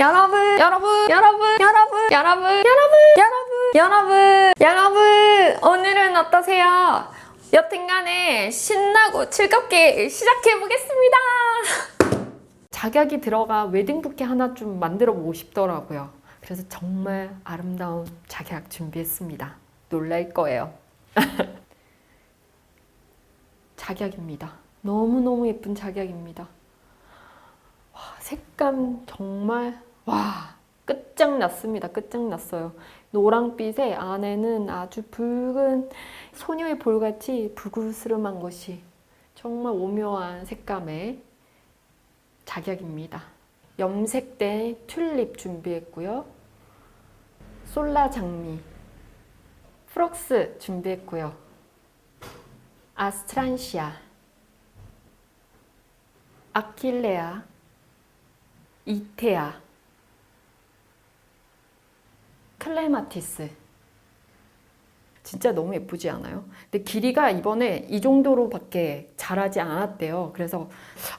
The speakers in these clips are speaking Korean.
여러분, 여러분, 여러분, 여러분, 여러분, 여러분, 여러분, 여러분, 여러분, 오늘은 어떠세요? 여튼간에 신나고 즐겁게 시작해보겠습니다. 작약이 들어가 웨딩 부케 하나 좀 만들어 보고 싶더라고요. 그래서 정말 아름다운 작약 준비했습니다. 놀랄 거예요. 작약입니다. 너무너무 예쁜 작약입니다. 와, 색감 정말 와 끝장났습니다. 끝장났어요. 노랑빛에 안에는 아주 붉은 소녀의 볼같이 붉으스름한 것이 정말 오묘한 색감의 작약입니다. 염색된 튤립 준비했고요. 솔라 장미, 프록스 준비했고요. 아스트란시아, 아킬레아, 이테아, 클레마티스. 진짜 너무 예쁘지 않아요? 근데 길이가 이번에 이 정도로밖에 자라지 않았대요. 그래서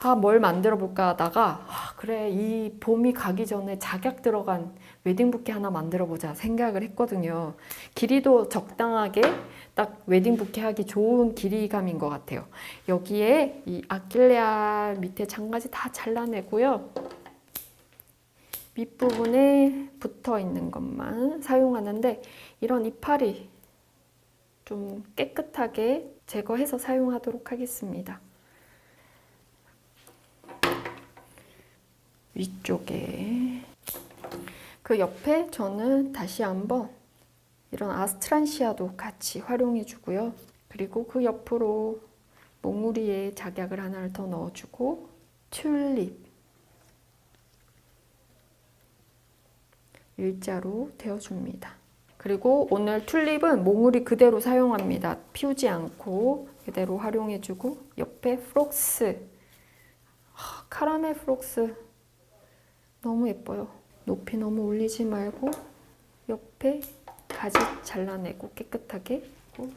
아, 뭘 만들어 볼까 하다가 아, 그래, 이 봄이 가기 전에 작약 들어간 웨딩 부케 하나 만들어 보자 생각을 했거든요. 길이도 적당하게 딱 웨딩 부케 하기 좋은 길이감인 것 같아요. 여기에 이 아킬레아 밑에 장가지 다 잘라내고요. 밑부분에 붙어 있는 것만 사용하는데 이런 이파리 좀 깨끗하게 제거해서 사용하도록 하겠습니다. 위쪽에 그 옆에 저는 다시 한번 이런 아스트란시아도 같이 활용해 주고요. 그리고 그 옆으로 몽우리에 작약을 하나를 더 넣어주고 튤립 일자로 되어줍니다. 그리고 오늘 튤립은 몽우리 그대로 사용합니다. 피우지 않고 그대로 활용해주고 옆에 프록스 하, 카라멜 프록스 너무 예뻐요. 높이 너무 올리지 말고 옆에 가지 잘라내고 깨끗하게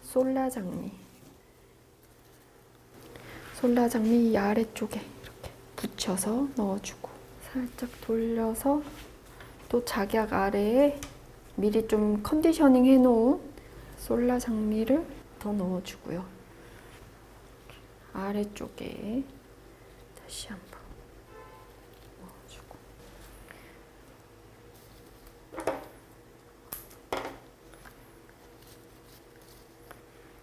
솔라 장미 솔라 장미 이 아래쪽에 이렇게 붙여서 넣어주고 살짝 돌려서 또 작약 아래에 미리 좀 컨디셔닝 해놓은 솔라 장미를 더 넣어주고요. 아래쪽에 다시 한번 넣어주고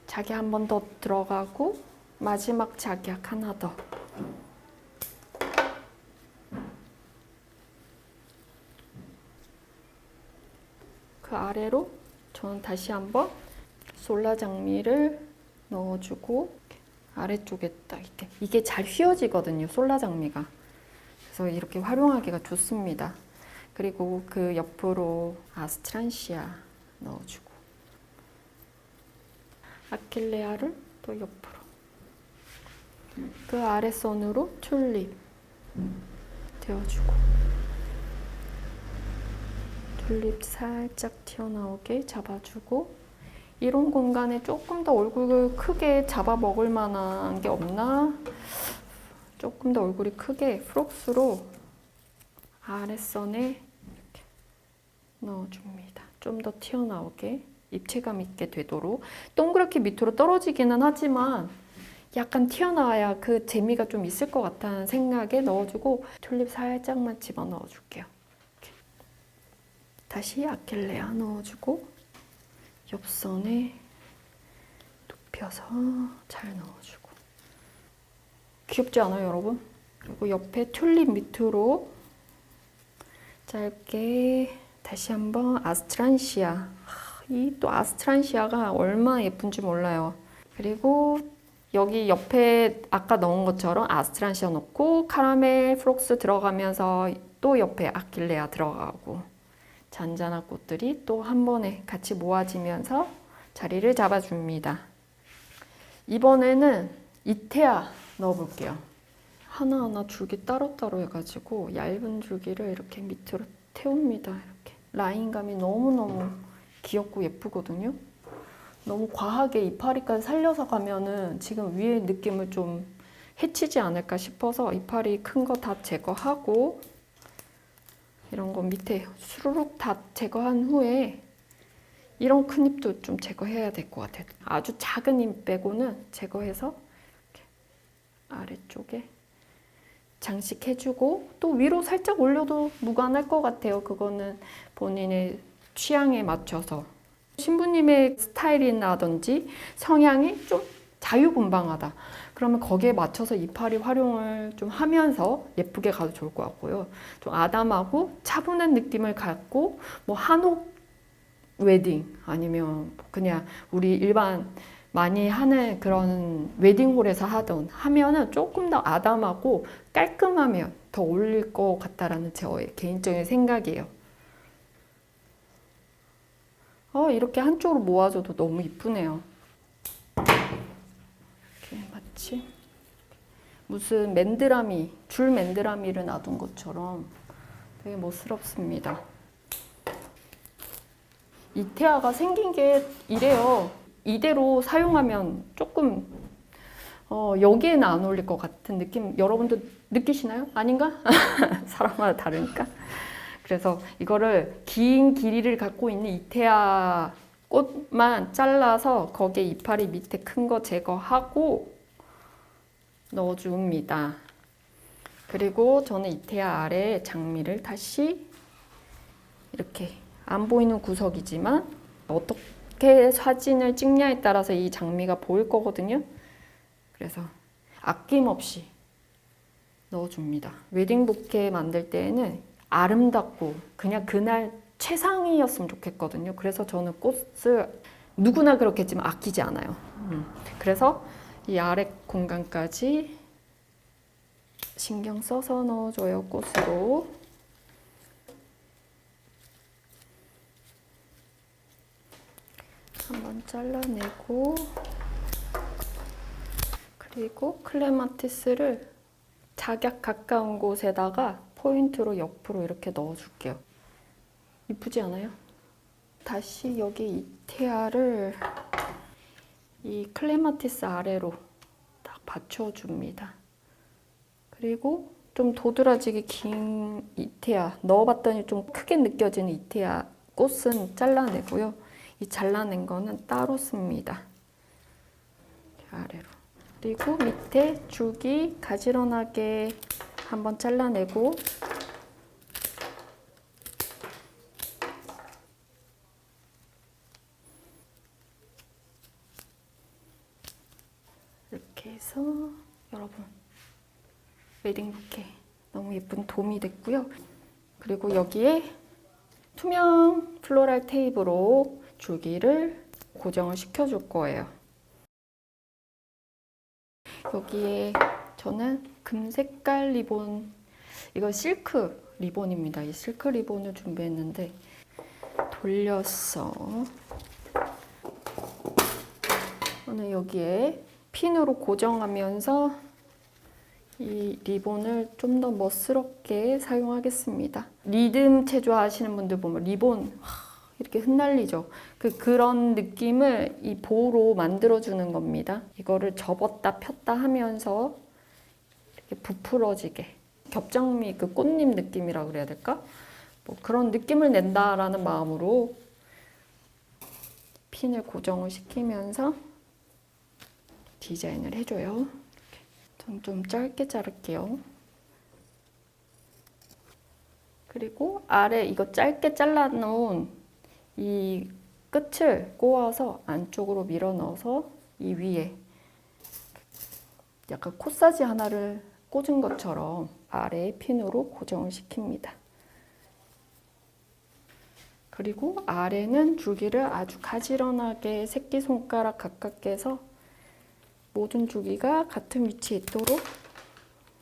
작약 한번 더 들어가고 마지막 작약 하나 더 그 아래로 저는 다시 한번 솔라 장미를 넣어주고 아래쪽에 딱 이렇게. 이게 잘 휘어지거든요 솔라 장미가. 그래서 이렇게 활용하기가 좋습니다. 그리고 그 옆으로 아스트란시아 넣어주고. 아킬레아를 또 옆으로. 그 아래선으로 튤립 되어주고 튤립 살짝 튀어나오게 잡아주고 이런 공간에 조금 더 얼굴을 크게 잡아 먹을 만한 게 없나? 조금 더 얼굴이 크게 프록스로 아랫선에 넣어줍니다. 좀 더 튀어나오게 입체감 있게 되도록 동그랗게 밑으로 떨어지기는 하지만 약간 튀어나와야 그 재미가 좀 있을 것 같다는 생각에 넣어주고 튤립 살짝만 집어 넣어줄게요. 다시 아킬레아 넣어주고 옆선에 눕혀서 잘 넣어주고. 귀엽지 않아요 여러분? 그리고 옆에 튤립 밑으로 짧게 다시 한번 아스트란시아. 이 또 아스트란시아가 얼마나 예쁜지 몰라요. 그리고 여기 옆에 아까 넣은 것처럼 아스트란시아 넣고 카라멜 프록스 들어가면서 또 옆에 아킬레아 들어가고 잔잔한 꽃들이 또 한 번에 같이 모아지면서 자리를 잡아줍니다. 이번에는 이테아 넣어볼게요. 하나하나 줄기 따로따로 해가지고 얇은 줄기를 이렇게 밑으로 태웁니다. 이렇게 라인감이 너무너무 귀엽고 예쁘거든요. 너무 과하게 이파리까지 살려서 가면은 지금 위에 느낌을 좀 해치지 않을까 싶어서 이파리 큰 거 다 제거하고 이런 거 밑에 수르륵 다 제거한 후에 이런 큰 잎도 좀 제거해야 될 것 같아요. 아주 작은 잎 빼고는 제거해서 아래쪽에 장식해주고 또 위로 살짝 올려도 무관할 것 같아요. 그거는 본인의 취향에 맞춰서 신부님의 스타일이라든지 성향이 좀 자유분방하다. 그러면 거기에 맞춰서 이파리 활용을 좀 하면서 예쁘게 가도 좋을 것 같고요. 좀 아담하고 차분한 느낌을 갖고 뭐 한옥 웨딩 아니면 그냥 우리 일반 많이 하는 그런 웨딩홀에서 하던 하면은 조금 더 아담하고 깔끔하면 더 어울릴 것 같다라는 저의 개인적인 생각이에요. 어, 이렇게 한쪽으로 모아줘도 너무 이쁘네요. 마치 무슨 맨드라미, 줄 맨드라미를 놔둔 것처럼 되게 멋스럽습니다. 이태아가 생긴 게 이래요. 이대로 사용하면 조금 어, 여기에는 안 어울릴 것 같은 느낌 여러분도 느끼시나요? 아닌가? 사람마다 다르니까. 그래서 이거를 긴 길이를 갖고 있는 이태아 꽃만 잘라서 거기에 이파리 밑에 큰 거 제거하고 넣어줍니다. 그리고 저는 이태아 아래 장미를 다시 이렇게 안 보이는 구석이지만 어떻게 사진을 찍냐에 따라서 이 장미가 보일 거거든요. 그래서 아낌없이 넣어줍니다. 웨딩 부케 만들 때에는 아름답고 그냥 그날 최상이었으면 좋겠거든요. 그래서 저는 꽃을 누구나 그렇겠지만 아끼지 않아요. 음. 그래서 이 아래 공간까지 신경 써서 넣어줘요. 꽃으로. 한번 잘라내고 그리고 클레마티스를 작약 가까운 곳에다가 포인트로 옆으로 이렇게 넣어줄게요. 이쁘지 않아요? 다시 여기 이테아를 이 클레마티스 아래로 딱 받쳐줍니다. 그리고 좀 도드라지게 긴 이테아 넣어봤더니 좀 크게 느껴지는 이테아 꽃은 잘라내고요. 이 잘라낸 거는 따로 씁니다. 아래로. 그리고 밑에 줄기 가지런하게 한번 잘라내고 이렇게 해서 여러분 웨딩 부케 너무 예쁜 돔이 됐고요. 그리고 여기에 투명 플로랄 테이프로 줄기를 고정을 시켜줄 거예요. 여기에 저는 금색깔 리본, 이거 실크 리본입니다. 이 실크 리본을 준비했는데 돌렸어. 오늘 여기에 핀으로 고정하면서 이 리본을 좀 더 멋스럽게 사용하겠습니다. 리듬 체조 하시는 분들 보면 리본 이렇게 흩날리죠. 그 그런 느낌을 이 보로 만들어 주는 겁니다. 이거를 접었다 폈다 하면서 이렇게 부풀어지게 겹장미 그 꽃잎 느낌이라 그래야 될까? 뭐 그런 느낌을 낸다라는 마음으로 핀을 고정을 시키면서 디자인을 해줘요. 전 좀 짧게 자를게요. 그리고 아래 이거 짧게 잘라놓은 이 끝을 꼬아서 안쪽으로 밀어 넣어서 이 위에 약간 코사지 하나를 꽂은 것처럼 아래에 핀으로 고정을 시킵니다. 그리고 아래는 줄기를 아주 가지런하게 새끼손가락 가깝게 해서 모든 줄기가 같은 위치에 있도록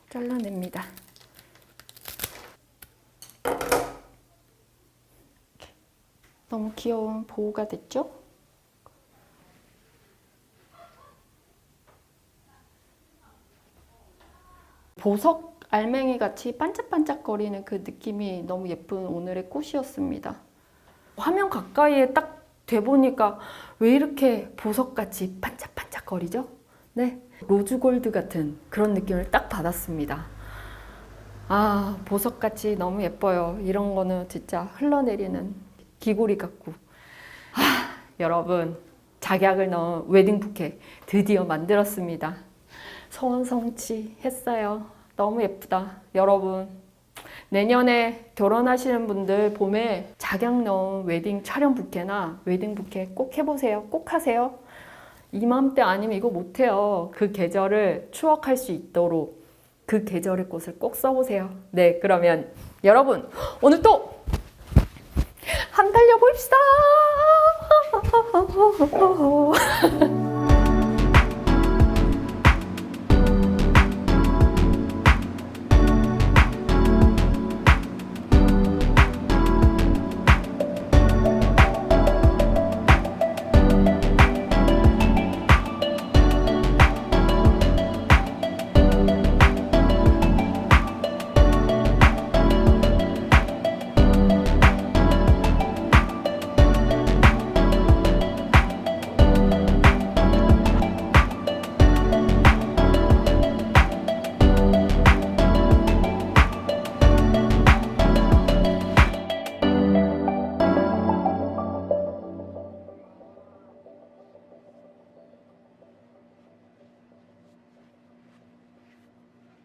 잘라냅니다. 너무 귀여운 보호가 됐죠? 보석 알맹이 같이 반짝반짝거리는 그 느낌이 너무 예쁜 오늘의 꽃이었습니다. 화면 가까이에 딱 대보니까 왜 이렇게 보석같이 반짝반짝거리죠? 네, 로즈골드 같은 그런 느낌을 딱 받았습니다. 아, 보석같이 너무 예뻐요. 이런 거는 진짜 흘러내리는 귀고리 같고. 아, 여러분, 작약을 넣은 웨딩 부케 드디어 만들었습니다. 소원 성취 했어요. 너무 예쁘다. 여러분, 내년에 결혼하시는 분들 봄에 작약 넣은 웨딩 촬영 부케나 웨딩 부케 꼭 해보세요. 꼭 하세요. 이맘때 아니면 이거 못해요. 그 계절을 추억할 수 있도록 그 계절의 꽃을 꼭 써보세요. 네, 그러면 여러분 오늘 또 한 달려 봅시다.